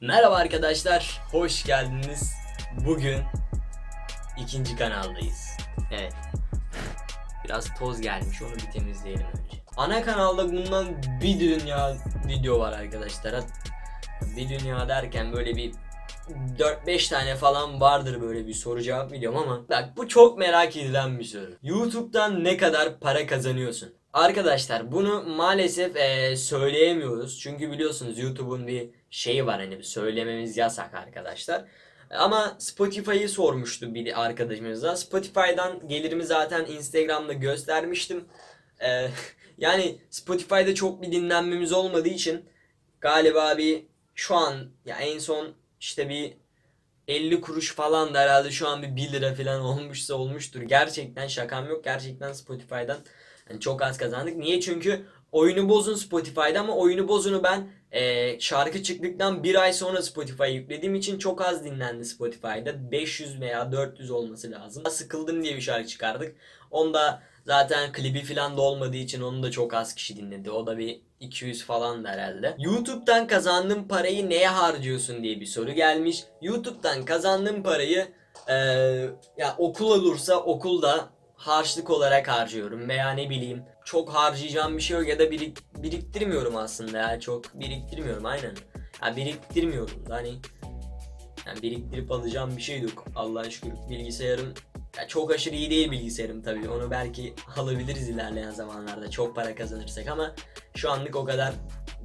Merhaba arkadaşlar, hoş geldiniz. Bugün ikinci kanaldayız. Evet. Biraz toz gelmiş, onu bir temizleyelim önce. Ana kanalda bundan bir dünya video var arkadaşlar. Bir dünya derken böyle bir 4-5 tane falan vardır böyle bir soru cevap videom ama bak bu çok merak edilen bir soru. YouTube'dan ne kadar para kazanıyorsun? Arkadaşlar bunu maalesef eee, söyleyemiyoruz. Çünkü biliyorsunuz YouTube'un bir şeyi var hani söylememiz yasak arkadaşlar. Ama Spotify'ı sormuştu bir arkadaşımız da. Spotify'dan gelirimi zaten Instagram'da göstermiştim. Eee, yani Spotify'da çok bir dinlenmemiz olmadığı için galiba bir şu an ya en son işte bir 50 kuruş falan da herhalde şu an bir 1 lira falan olmuşsa olmuştur. Gerçekten şakam yok. Gerçekten Spotify'dan hani çok az kazandık. Niye? Çünkü oyunu bozun Spotify'da ama oyunu bozunu ben eee, şarkı çıktıktan bir ay sonra Spotify'a yüklediğim için çok az dinlendi Spotify'da. 500 veya 400 olması lazım. Sıkıldım diye bir şarkı çıkardık. Onda zaten klibi falan da olmadığı için onu da çok az kişi dinledi. O da bir 200 falan herhalde. YouTube'dan kazandığın parayı neye harcıyorsun diye bir soru gelmiş. YouTube'dan kazandığım parayı eee, ya okul olursa okulda harçlık olarak harcıyorum veya ne bileyim çok harcayacağım bir şey yok ya da birik, biriktirmiyorum aslında ya çok biriktirmiyorum aynen. Ya biriktirmiyorum da hani yani biriktirip alacağım bir şey yok. Allah'a şükür bilgisayarım ya çok aşırı iyi değil bilgisayarım tabii. Onu belki alabiliriz ilerleyen zamanlarda çok para kazanırsak ama şu anlık o kadar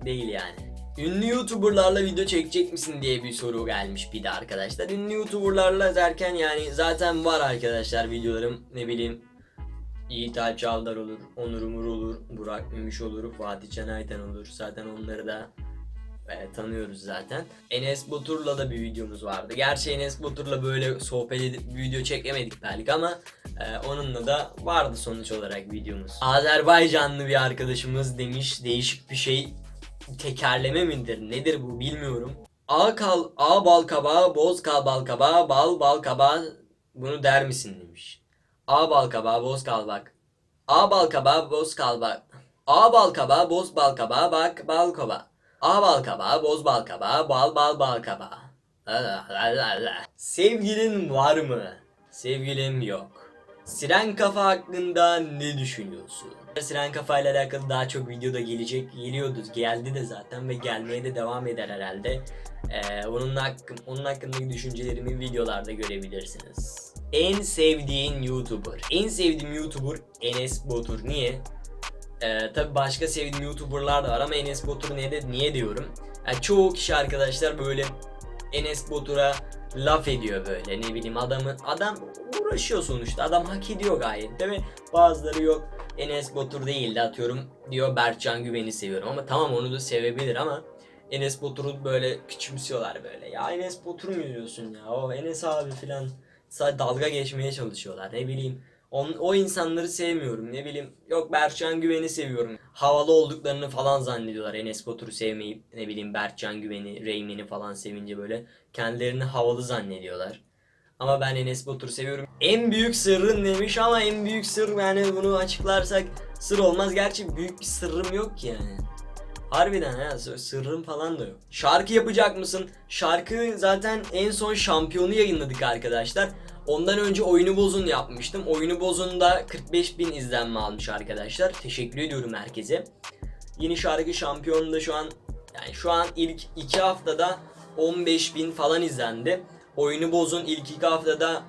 değil yani. Ünlü YouTuber'larla video çekecek misin diye bir soru gelmiş bir de arkadaşlar. Ünlü YouTuber'larla derken yani zaten var arkadaşlar videolarım ne bileyim Yiğit Alp Çavdar olur, Onur Umur olur, Burak Mümüş olur, Fatih Can Ayten olur. Zaten onları da e, tanıyoruz zaten. Enes Batur'la da bir videomuz vardı. Gerçi Enes Batur'la böyle sohbet edip video çekemedik belki ama e, onunla da vardı sonuç olarak videomuz. Azerbaycanlı bir arkadaşımız demiş değişik bir şey tekerleme midir nedir bu bilmiyorum. A kal A bal kabağı, boz kal bal kabağı, bal bal kabağı bunu der misin demiş. A bal kabağı, boz kal bak. A bal kabağı, boz kal bak. A bal kabağı, boz bal kabağı, bak bal kabağı. A bal kabağı, boz bal kabağı, bal bal bal kabağı. Sevgilin var mı? Sevgilim yok. Siren kafa hakkında ne düşünüyorsun? Siren kafa ile alakalı daha çok videoda gelecek. Geliyordu, geldi de zaten ve gelmeye de devam eder herhalde. Ee, onun, hakkın, onun hakkındaki düşüncelerimi videolarda görebilirsiniz. En sevdiğin YouTuber. En sevdiğim YouTuber Enes Batur. Niye? Ee, tabi başka sevdiğim YouTuber'lar da var ama Enes Batur niye, de, niye diyorum? Yani çoğu kişi arkadaşlar böyle Enes Batur'a laf ediyor böyle ne bileyim adamı adam uğraşıyor sonuçta adam hak ediyor gayet de ve bazıları yok Enes Batur değil de atıyorum diyor Berkcan Güven'i seviyorum ama tamam onu da sevebilir ama Enes Batur'u böyle küçümsüyorlar böyle ya Enes Batur mu diyorsun ya o Enes abi filan sadece dalga geçmeye çalışıyorlar ne bileyim On, o insanları sevmiyorum. Ne bileyim yok Berkcan Güven'i seviyorum. Havalı olduklarını falan zannediyorlar. Enes Batur'u sevmeyip ne bileyim Berkcan Güven'i, Reymen'i falan sevince böyle kendilerini havalı zannediyorlar. Ama ben Enes Batur'u seviyorum. En büyük sırrın demiş ama en büyük sır yani bunu açıklarsak sır olmaz. Gerçi büyük bir sırrım yok ki yani. Harbiden ha sır- sırrım falan da yok. Şarkı yapacak mısın? Şarkı zaten en son şampiyonu yayınladık arkadaşlar. Ondan önce oyunu bozun yapmıştım. Oyunu bozun da 45 bin izlenme almış arkadaşlar. Teşekkür ediyorum herkese. Yeni şarkı şampiyonu da şu an yani şu an ilk 2 haftada 15 bin falan izlendi. Oyunu bozun ilk 2 haftada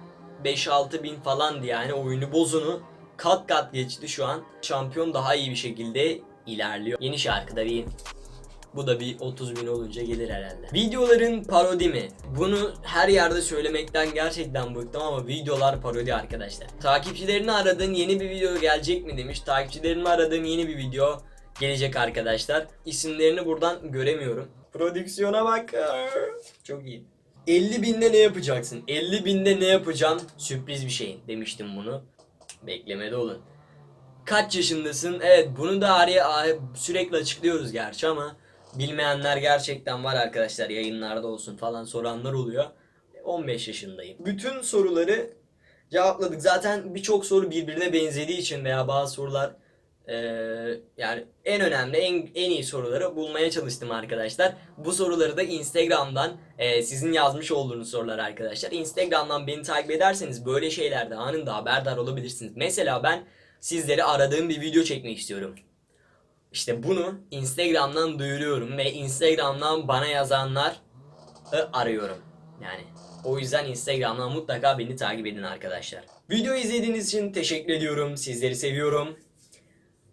5-6 bin falandı yani oyunu bozunu kat kat geçti şu an. Şampiyon daha iyi bir şekilde ilerliyor. Yeni şarkıda bir bu da bir 30 bin olunca gelir herhalde. Videoların parodi mi? Bunu her yerde söylemekten gerçekten bıktım ama videolar parodi arkadaşlar. Takipçilerini aradığın yeni bir video gelecek mi demiş. Takipçilerimi aradığım yeni bir video gelecek arkadaşlar. İsimlerini buradan göremiyorum. Prodüksiyona bak. Çok iyi. 50 binde ne yapacaksın? 50 binde ne yapacağım? Sürpriz bir şey demiştim bunu. Beklemede olun. Kaç yaşındasın? Evet bunu da araya sürekli açıklıyoruz gerçi ama bilmeyenler gerçekten var arkadaşlar yayınlarda olsun falan soranlar oluyor. 15 yaşındayım. Bütün soruları cevapladık. Zaten birçok soru birbirine benzediği için veya bazı sorular Ee, yani en önemli, en, en iyi soruları bulmaya çalıştım arkadaşlar. Bu soruları da Instagram'dan e, sizin yazmış olduğunuz sorular arkadaşlar. Instagram'dan beni takip ederseniz böyle şeylerde anında haberdar olabilirsiniz. Mesela ben sizleri aradığım bir video çekmek istiyorum. İşte bunu Instagram'dan duyuruyorum ve Instagram'dan bana yazanlar arıyorum. Yani o yüzden Instagram'dan mutlaka beni takip edin arkadaşlar. Videoyu izlediğiniz için teşekkür ediyorum. Sizleri seviyorum.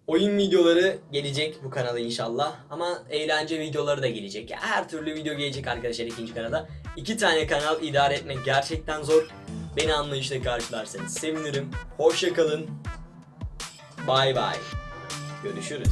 Oyun videoları gelecek bu kanala inşallah. Ama eğlence videoları da gelecek. Her türlü video gelecek arkadaşlar ikinci kanala. İki tane kanal idare etmek gerçekten zor. Beni anlayışla karşılarsanız sevinirim. Hoşça kalın. Bay bay. Görüşürüz.